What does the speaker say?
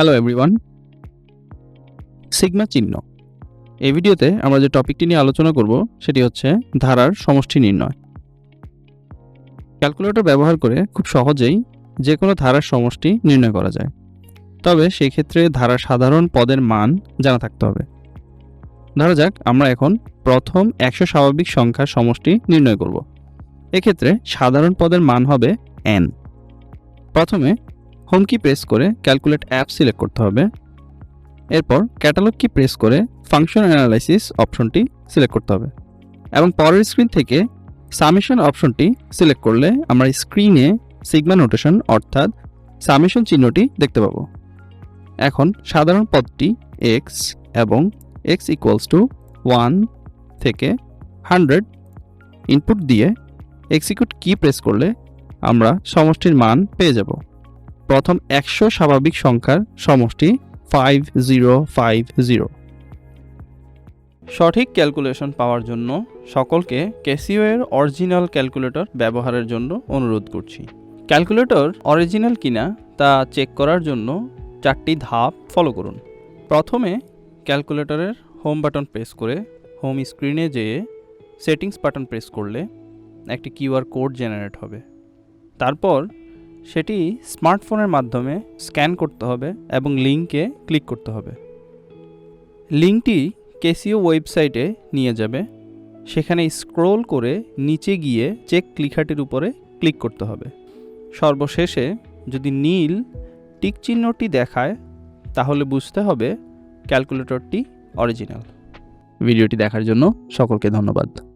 Hello everyone sigma চিহ্ন এই ভিডিওতে আমরা যে টপিকটি নিয়ে আলোচনা করব, সেটি হচ্ছে ধারার সমষ্টি নির্ণয়। ক্যালকুলেটর ব্যবহার করে খুব সহজেই যে কোনো ধারার সমষ্টি নির্ণয় করা যায়। তবে সেই ক্ষেত্রে ধারার সাধারণ পদের মান জানা থাকতে হবে। ধরা যাক, আমরা এখন প্রথম একশো স্বাভাবিক সংখ্যার সমষ্টি নির্ণয় করব। এক্ষেত্রে সাধারণ পদের মান হবে এন প্রথমে হোম কি প্রেস করে ক্যালকুলেট অ্যাপ সিলেক্ট করতে হবে। এরপর ক্যাটালগ কি প্রেস করে ফাংশন অ্যানালাইসিস অপশনটি সিলেক্ট করতে হবে। এবং পরের স্ক্রিন থেকে সামেশন অপশনটি সিলেক্ট করলে আমরা স্ক্রিনে সিগমা নোটেশন অর্থাৎ সামেশন চিহ্নটি দেখতে পাবো। এখন সাধারণ পদটি এক্স এবং এক্স ইকুয়ালস টু ওয়ান থেকে হান্ড্রেড ইনপুট দিয়ে এক্সিকিউট কি প্রেস করলে আমরা সমষ্টির মান পেয়ে যাব। প্রথম একশো স্বাভাবিক সংখ্যার সমষ্টি ফাইভ জিরো ফাইভ জিরো সঠিক ক্যালকুলেশন পাওয়ার জন্য সকলকে ক্যাসিও এর অরিজিনাল ক্যালকুলেটর ব্যবহারের জন্য অনুরোধ করছি। ক্যালকুলেটর অরিজিনাল কিনা তা চেক করার জন্য চারটি ধাপ ফলো করুন। প্রথমে ক্যালকুলেটরের হোম বাটন প্রেস করে হোম স্ক্রিনে যেয়ে সেটিংস বাটন প্রেস করলে একটি কিউআর কোড জেনারেট হবে। তারপর সেটি স্মার্টফোনের মাধ্যমে স্ক্যান করতে হবে এবং লিঙ্কে ক্লিক করতে হবে। লিঙ্কটি কেসিও ওয়েবসাইটে নিয়ে যাবে। সেখানে স্ক্রোল করে নিচে গিয়ে চেক লেখাটির উপরে ক্লিক করতে হবে। সর্বশেষে যদি নীল টিক চিহ্নটি দেখায়, তাহলে বুঝতে হবে ক্যালকুলেটরটি অরিজিনাল। ভিডিওটি দেখার জন্য সকলকে ধন্যবাদ।